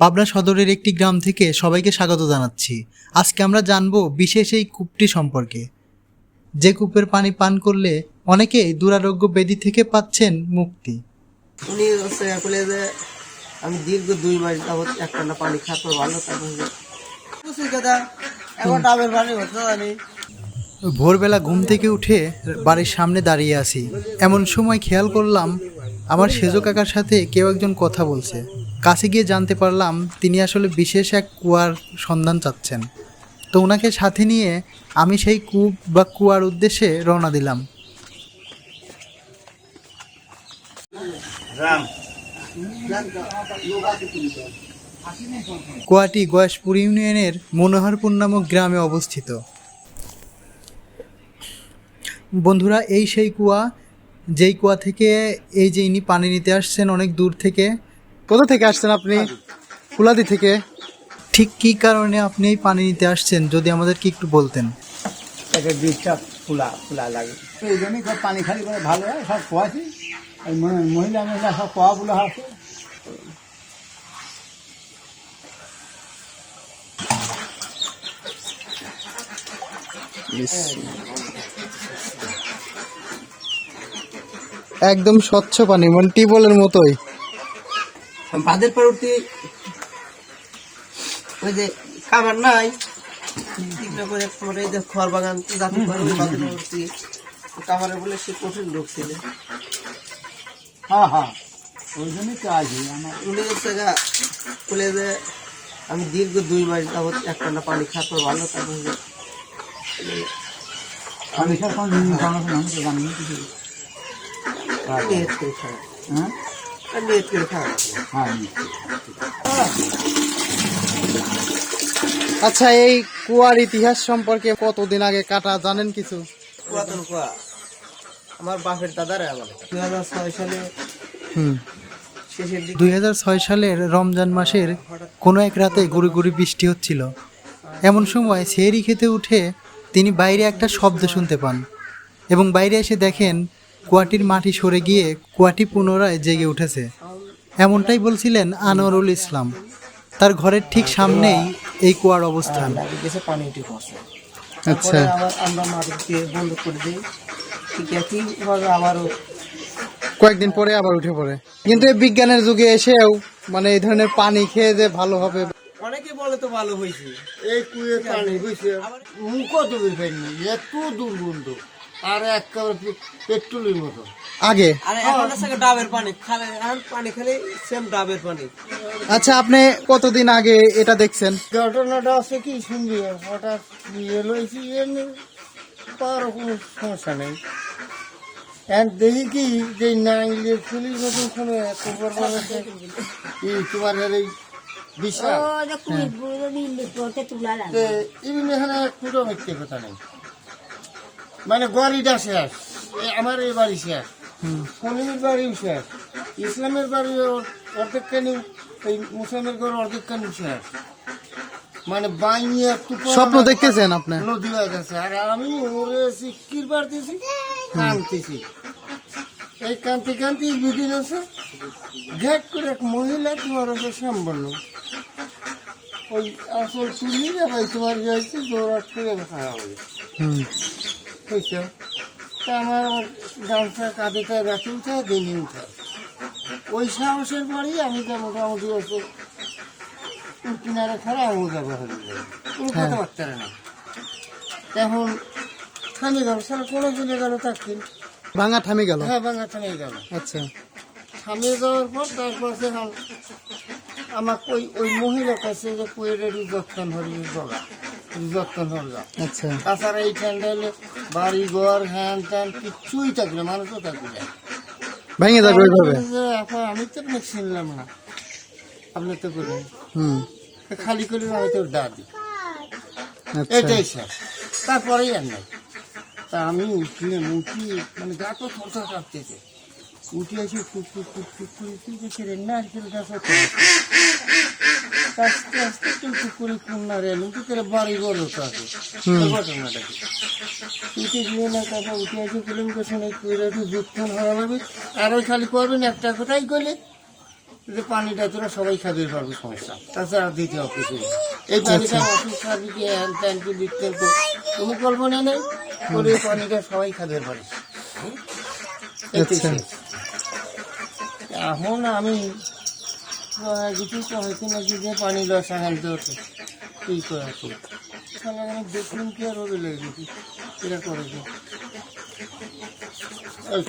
পাবনা সদরের একটি গ্রাম থেকে সবাইকে স্বাগত জানাচ্ছি। আজকে আমরা জানব বিশেষ এই কূপটি সম্পর্কে। যে কূপের পানি পান করলে অনেকেই দুরারোগ্য ব্যাধি থেকে পাচ্ছেন মুক্তি। উনি হচ্ছে যে আমি দীর্ঘ দুই মাস যাবত এক পানি ভালো তারপর ভোরবেলা ঘুম থেকে উঠে বাড়ির সামনে দাঁড়িয়ে আছি। এমন সময় খেয়াল করলাম আমার সেজো কাকার সাথে কেউ একজন কথা বলছে। কাছে গিয়ে জানতে পারলাম তিনি আসলে বিশেষ এক কুয়ার সন্ধান চাচ্ছেন। তো ওনাকে সাথে নিয়ে আমি সেই কূপ বা কুয়ার উদ্দেশ্যে রওনা দিলাম। কুয়াটি গয়েশপুর ইউনিয়নের মনোহরপুর নামক গ্রামে অবস্থিত। বন্ধুরা এই সেই কুয়া যেই কুয়া থেকে এই যে ইনি পানি নিতে আসছেন অনেক দূর থেকে কোথা থেকে আসছেন আপনি? কুলাদি থেকে। ঠিক কী কারণে আপনি এই পানি নিতে আসছেন যদি আমাদেরকে একটু বলতেন? একটা বীজটা ফুলা ফুলা লাগে। এই জন্যই সব পানি খালি করে ভালো হয় সব খোয়াছি। মহিলা মহিলা সব খোয়াগুলো আছে। একদম স্বচ্ছ পানি মানে টিউবওয়েলের মতোই। বাদের পর উঠতে ওই যে খাবার নাই। তীব্র করে পরে যে খড় বাগান জাতি করে ওই বাদের পর খাবারে বলে সে কঠিন লোক ছিল। হ্যাঁ হ্যাঁ ওই জন্যই তো আছি আমার উনি হচ্ছে গা যে আমি দীর্ঘ দুই মাস যাবত এক টানা পানি খাতো ভালো তারপর আমি তো জানি কিছু। হ্যাঁ? করে খাওয়া। আচ্ছা এই কুয়ার ইতিহাস সম্পর্কে কতদিন আগে কাটা জানেন কিছু? পুরাতন কুয়া। আমার বাপের দাদারে আমার দুই হাজার ছয় সালে দুই হাজার ছয় সালের রমজান মাসের কোনো এক রাতে গুড়ি গুড়ি বৃষ্টি হচ্ছিল। এমন সময় সেহরি খেতে উঠে তিনি বাইরে একটা শব্দ শুনতে পান এবং বাইরে এসে দেখেন কুয়াটির মাটি সরে গিয়ে কুয়াটি পুনরায় জেগে উঠেছে। এমনটাই বলছিলেন আনোয়ারুল ইসলাম। তার ঘরের ঠিক সামনেই এই কুয়ার অবস্থান। পানি উঠে আচ্ছা। আবার আমরা মাটি দিয়ে বন্ধ করে দিই। ঠিক একইভাবে আবারও কয়েকদিন পরে আবার উঠে পড়ে। কিন্তু এই বিজ্ঞানের যুগে এসেও মানে এই ধরনের পানি খেয়ে যে ভালো হবে অনেকে বলে তো ভালো হয়েছে। এই কুয়ে পানি বুঝছে মুখ বেরোয়নি এত দুর্গন্ধ। আর একেবারে পেট্রোলের মতো। আগে? আর এখন আছে ডাবের পানি। খালে এখন পানি খালি সেম ডাবের পানি। আচ্ছা আপনি কতদিন আগে এটা দেখছেন? ঘটনাটা আছে কি শুনবি হঠাৎ ইয়ে লইছি এমনি তার কোনো সমস্যা নেই। এখন দেখি কি যে নাইলে পুলিশ মতন কোনো এত বড় বড় একটা এই তোমার এই বিশাল এখানে কোনো মিথ্যে কথা নেই। মানে গড়িটা শেষ। আমার এই বাড়ি শেষ। ফনির বাড়িও শেষ। ইসলামের বাড়ি অর্ধেক কেন এই মুসলামের ঘর অর্ধেক কেন শেষ। মানে বাইনিয়া স্বপ্ন দেখতেছেন আপনি? নদী হয়ে গেছে। আর আমি ওরে সিক্কির বাড়তেছি কানতেছি এই কান্তি কান্তি বিদিন আছে ঘেট করে এক মহিলা তোমার ওকে সাম্বল ওই আসল তুলি ভাই তোমার হয়েছে জোরাট করে খাওয়া হবে বুঝছ তা আমার গামছা কাঁধেটা রাখি উঠে দিনে উঠে। ওই সাহসের পরেই আমি তো মোটামুটি ওকে কিনারে খারাপ আমি ব্যবহার করি। কোনো হ্যাঁ। কথাবার্তা না। এখন থামে গেল সারা কোনো চলে গেল তাকে ভাঙা থামে গেল? হ্যাঁ ভাঙা থামে গেল। আচ্ছা। থামিয়ে যাওয়ার পর তারপর সেখান আমার ওই ওই মহিলা কাছে যে কুয়ের যত্ন হরি জগা যত্ন হরগা আচ্ছা তাছাড়া এই ঠান্ডালে বাড়ি ঘর হ্যান ত্যান কিচ্ছুই থাকবে মানুষও থাকবে ভেঙে যাবে ওইভাবে আমি তো চিনলাম না আপনি তো করলেন হুম খালি করে আমি তোর দাদি আচ্ছা এটাই স্যার তারপরেই আর নাই তা আমি উঠলে উঠি মানে গা তো থরথর কাঁপতেছে উঠে এসে টুক টুক টুক টুক করে তুই ছেড়ে নারকেল গাছ। আস্তে আস্তে করে কন্যা রেল উঠে করে বাড়ি গেল তাকে ঘটনাটা কি? উঠে গিয়ে না তারপর উঠে এসে ফিল্ম পেছনে করে একটু যুক্তন হওয়া যাবে আর ওই খালি করবেন একটা কথাই গেলে যে পানিটা তোরা সবাই খাবে পারবে সমস্যা। তাছাড়া দিতে হবে কিছু এই পানিটা ওষুধ খাবি কি হ্যান ত্যান কি দিতে তো কোনো কল্পনা নেই করে পানিটা সবাই খাবে পারে আচ্ছা। এখন আমি কিছু তো হয়েছে নাকি যে পানি লস আনতে হতো কি করে তাহলে আমি দেখলাম কি আর হবে লেগে এটা করেছে এই